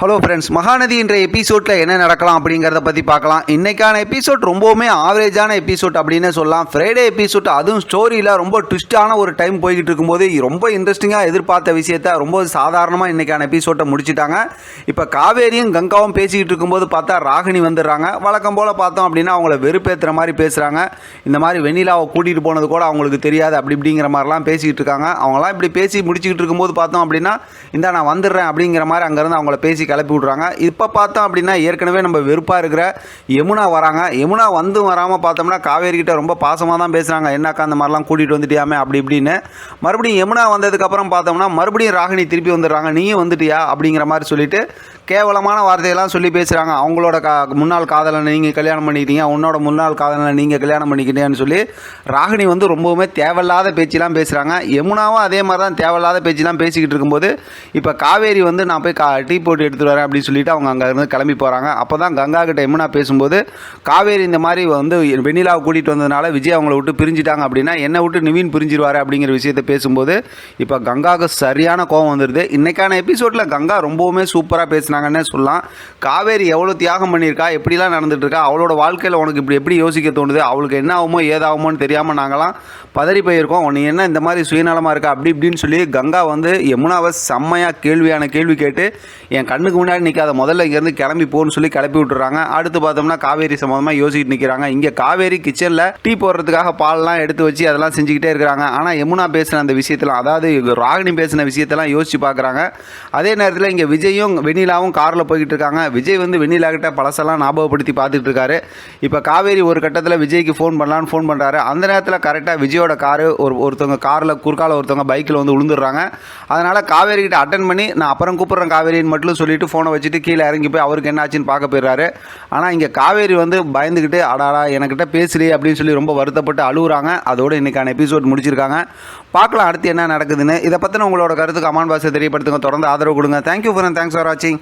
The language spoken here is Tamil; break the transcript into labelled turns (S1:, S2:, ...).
S1: ஹலோ ஃப்ரெண்ட்ஸ் மகாநதி என்ற எபிசோடில் என்ன நடக்கலாம் அப்படிங்கிறத பற்றி பார்க்கலாம். இன்றைக்கான எபிசோட் ரொம்பவுமே ஆவரேஜான எபிசோட் அப்படின்னு சொல்லலாம். ஃப்ரைடே எபிசோட் அதுவும் ஸ்டோரியில் ரொம்ப ட்விஸ்டான ஒரு டைம் போய்கிட்டு இருக்கும்போது ரொம்ப இன்ட்ரெஸ்டிங்காக எதிர்பார்த்த விஷயத்த ரொம்ப சாதாரணமாக இன்றைக்கான எபிசோட்டை முடிச்சிட்டாங்க. இப்போ காவேரியும் கங்காவும் பேசிக்கிட்டு இருக்கும்போது பார்த்தா ராகினி வந்துடுறாங்க. வழக்கம் போல் பார்த்தோம் அப்படின்னா அவங்கள வெறுப்பேற்றுற மாதிரி பேசுகிறாங்க இந்த மாதிரி வெண்ணிலாவை கூட்டிகிட்டு போனது கூட அவங்களுக்கு தெரியாது அப்படி இப்படிங்கிற மாதிரிலாம் பேசிக்கிட்டு இருக்காங்க. அவங்களாம் இப்படி பேசி முடிச்சுக்கிட்டு இருக்கும்போது பார்த்தோம் அப்படின்னா இந்த நான் வந்துடுறேன் அப்படிங்கிற மாதிரி அங்கேருந்து அவங்கள பேசி கிளப்பி விட்றாங்க. இப்போ பார்த்தோம் அப்படின்னா ஏற்கனவே நம்ம வெறுப்பாக இருக்கிற யமுனா வராங்க. யமுனா வந்து வராமல் பார்த்தோம்னா காவேரிக்கிட்ட ரொம்ப பாசமாக தான் பேசுகிறாங்க என்னக்கா அந்த மாதிரிலாம் கூட்டிகிட்டு வந்துட்டியாமே அப்படி இப்படின்னு. மறுபடியும் யமுனா வந்ததுக்கப்புறம் பார்த்தோம்னா மறுபடியும் ராகினி திருப்பி வந்துடுறாங்க. நீயும் வந்துட்டியா அப்படிங்கிற மாதிரி சொல்லிட்டு கேவலமான வார்த்தையெல்லாம் சொல்லி பேசுகிறாங்க அவங்களோட கா முன்னாள் காதலனை நீங்கள் கல்யாணம் பண்ணிக்கிட்டீங்க. உன்னோட முன்னாள் காதலனை நீங்கள் கல்யாணம் பண்ணிக்கிட்டீங்கன்னு சொல்லி ராகினி வந்து ரொம்பவுமே தேவையில்லாத பேச்செல்லாம் பேசுகிறாங்க யமுனாவும் அதே மாதிரி தான் தேவையில்லாத பேச்செல்லாம் பேசிக்கிட்டு இருக்கும்போது இப்போ காவேரி வந்து நான் போய் கா டீ போட்டு எடுத்துகிட்டு வரேன் அப்படின்னு சொல்லிட்டு அவங்க அங்கேருந்து கிளம்பி போகிறாங்க அப்போ தான் கங்கா கிட்ட யமுனா பேசும்போது காவேரி இந்த மாதிரி வந்து வெண்ணிலாவை கூட்டிகிட்டு வந்ததுனால விஜய் அவங்கள விட்டு பிரிஞ்சிட்டாங்க அப்படின்னா என்னை விட்டு நிவின் பிரிஞ்சிருவாரு அப்படிங்கிற விஷயத்தை பேசும்போது இப்போ கங்காவுக்கு சரியான கோவம் வந்துடுது இன்னைக்கான எபிசோடில் கங்கா ரொம்பவுமே சூப்பராக பேசினாங்கன்னே சொல்லலாம். காவேரி எவ்வளோ தியாகம் பண்ணியிருக்கா? எப்படிலாம் நடந்துட்டுருக்கா அவளோட வாழ்க்கையில் உனக்கு இப்படி எப்படி யோசிக்க தோணுது? அவளுக்கு என்ன ஆகுமோ ஏதாகுமோன்னு தெரியாமல் நாங்களாம் பதறி போயிருக்கோம். உன்னை என்ன இந்த மாதிரி சுயநலமாக இருக்கா? அப்படி இப்படின்னு சொல்லி கங்கா வந்து யமுனாவை செம்மையாக கேள்வியான கேள்வி கேட்டு என் கண்ணுக்கு முன்னாடி நிற்காத முதல்ல இங்கேருந்து கிளம்பி போன்னு சொல்லி கிளப்பி விட்டுறாங்க. அடுத்து பார்த்தோம்னா காவேரி சம்மந்தமாக யோசிக்கிட்டு நிற்கிறாங்க இங்கே காவேரி கிச்சனில் டீ போடுறதுக்காக பால்லாம் எடுத்து வச்சு அதெல்லாம் செஞ்சுக்கிட்டே இருக்கிறாங்க. ஆனால் யமுனா பேசின அந்த விஷயத்தெல்லாம் அதாவது ராகினி பேசின விஷயத்தெல்லாம் யோசிச்சு பார்க்குறாங்க. அதே நேரத்தில் இங்கே விஜயும் வெண்ணிலாவும் காரில் போய்கிட்டு இருக்காங்க. விஜய் வந்து வெண்ணிலா கிட்ட பழசெல்லாம் ஞாபகப்படுத்தி பார்த்துட்டு இருக்காரு. இப்போ காவேரி ஒரு கட்டத்தில் விஜய்க்கு ஃபோன் பண்ணலான்னு ஃபோன் பண்ணுறாரு அந்த நேரத்தில் கரெக்டாக விஜயோட காரு ஒரு ஒருத்தவங்க காரில் குறுக்கால ஒருத்தவங்க பைக்கில் வந்து விழுந்துடுறாங்க அதனால் காவேரி கிட்ட அட்டன் பண்ணி நான் அப்புறம் கூப்பிட்றேன் காவேரின்னு மட்டும் சொல்லி சொல்லிட்டு ஃபோனை வச்சுட்டு கீழே இறங்கி போய் அவருக்கு என்ன ஆச்சுன்னு பார்க்க போயிடுறாரு. ஆனால் இங்கே காவேரி வந்து பயந்துக்கிட்டு அடாடா என்கிட்ட பேசலையே அப்படின்னு சொல்லி ரொம்ப வருத்தப்பட்டு அழுகுறாங்க. அதோட இன்னைக்கான எபிசோட் முடிச்சிருக்காங்க. பார்க்கலாம் அடுத்து என்ன நடக்குதுன்னு. இதை பற்றின உங்களோட கருத்து கமெண்ட் பாக்ஸை தெரியப்படுத்துங்க. தொடர்ந்து ஆதரவு கொடுங்க. தேங்க்யூ ஃபார் தேங்க்ஸ் ஃபார் வாட்சிங்